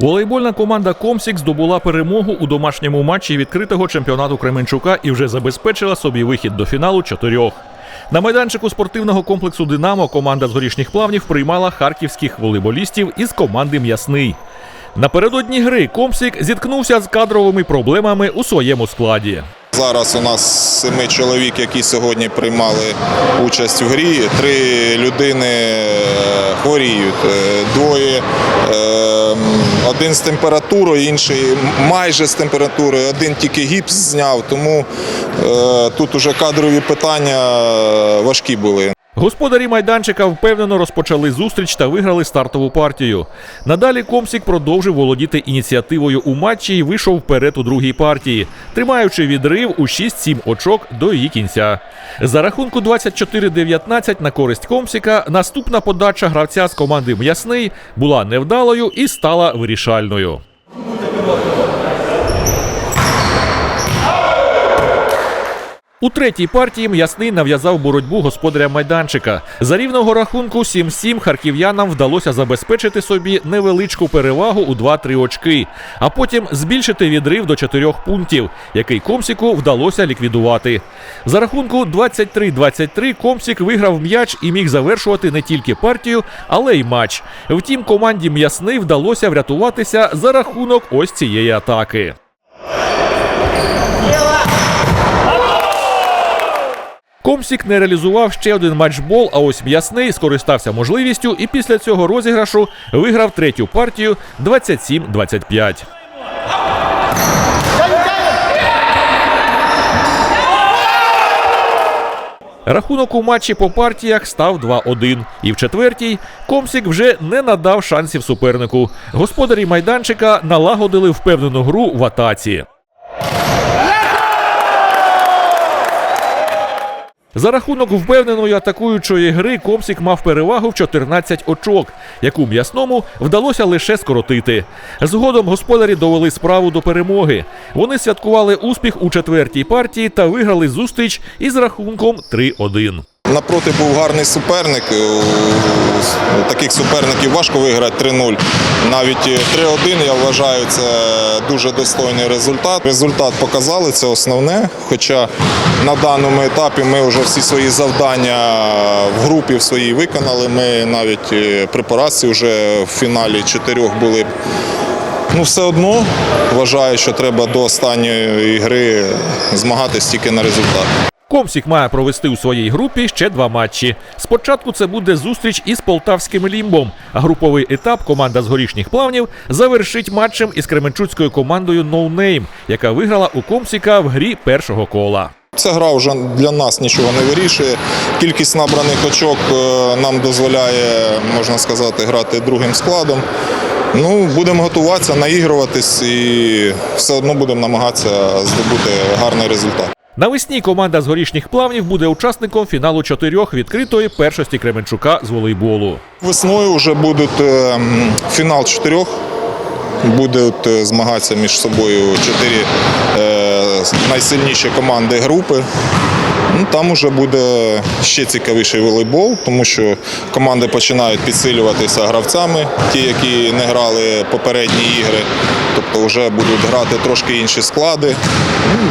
Волейбольна команда Комсік здобула перемогу у домашньому матчі відкритого чемпіонату Кременчука і вже забезпечила собі вихід до фіналу чотирьох. На майданчику спортивного комплексу Динамо команда з горішніх плавнів приймала харківських волейболістів із команди М'ясний. Напередодні гри Комсік зіткнувся з кадровими проблемами у своєму складі. Зараз у нас семи чоловік, які сьогодні приймали участь у грі. Три людини е, хворіють. Е, Двоє е, один з температурою, інший майже з температурою, один тільки гіпс зняв. Тому е, тут уже кадрові питання важкі були. Господарі майданчика впевнено розпочали зустріч та виграли стартову партію. Надалі Комсік продовжив володіти ініціативою у матчі і вийшов вперед у другій партії, тримаючи відрив у 6-7 очок до її кінця. За рахунку 24-19 на користь Комсіка наступна подача гравця з команди М'ясний була невдалою і стала вирішальною. У третій партії м'ясний нав'язав боротьбу господаря майданчика. За рівного рахунку 7-7 харків'янам вдалося забезпечити собі невеличку перевагу у 2-3 очки, а потім збільшити відрив до 4 пунктів, який Комсіку вдалося ліквідувати. За рахунку 23-23 Комсік виграв м'яч і міг завершувати не тільки партію, але й матч. Втім, команді м'ясний вдалося врятуватися за рахунок ось цієї атаки. Комсік не реалізував ще один матчбол, а ось м'ясний скористався можливістю і після цього розіграшу виграв третю партію 27-25. Рахунок у матчі по партіях став 2-1. І в четвертій Комсік вже не надав шансів супернику. Господарі майданчика налагодили впевнену гру в атаці. За рахунок впевненої атакуючої гри Комсік мав перевагу в 14 очок, яку м'ясному вдалося лише скоротити. Згодом господарі довели справу до перемоги. Вони святкували успіх у четвертій партії та виграли зустріч із рахунком 3-1. Напроти був гарний суперник. Таких суперників важко виграти 3-0. Навіть 3-1, я вважаю, це дуже достойний результат. Результат показали, це основне. Хоча на даному етапі ми вже всі свої завдання в групі в своїй виконали. Ми навіть е, при поразці вже в фіналі чотирьох були. Ну, все одно вважаю, що треба до останньої гри змагатись тільки на результат. Комсік має провести у своїй групі ще два матчі. Спочатку це буде зустріч із полтавським лімбом. А груповий етап команда з горішніх плавнів завершить матчем із кременчуцькою командою No яка виграла у Комсіка в грі першого кола. Ця гра вже для нас нічого не вирішує. Кількість набраних очок е, нам дозволяє, можна сказати, грати другим складом. Ну, будемо готуватися, наігруватись і все одно будемо намагатися здобути гарний результат. Навесні команда з горішніх плавнів буде учасником фіналу чотирьох відкритої першості Кременчука з волейболу. Весною вже буде фінал чотирьох. Будуть е, змагатися між собою чотири е, найсильніші команди групи. Ну, там вже буде ще цікавіший волейбол, тому що команди починають підсилюватися гравцями, ті, які не грали попередні ігри. Тобто вже будуть грати трошки інші склади.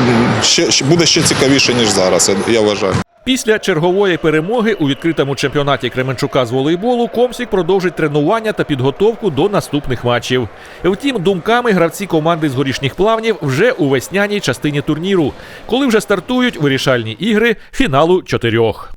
Ну, Ще, буде ще цікавіше, ніж зараз, я вважаю. Після чергової перемоги у відкритому чемпіонаті Кременчука з волейболу Комсік продовжить тренування та підготовку до наступних матчів. Втім, думками гравці команди з горішніх плавнів вже у весняній частині турніру, коли вже стартують вирішальні ігри фіналу чотирьох.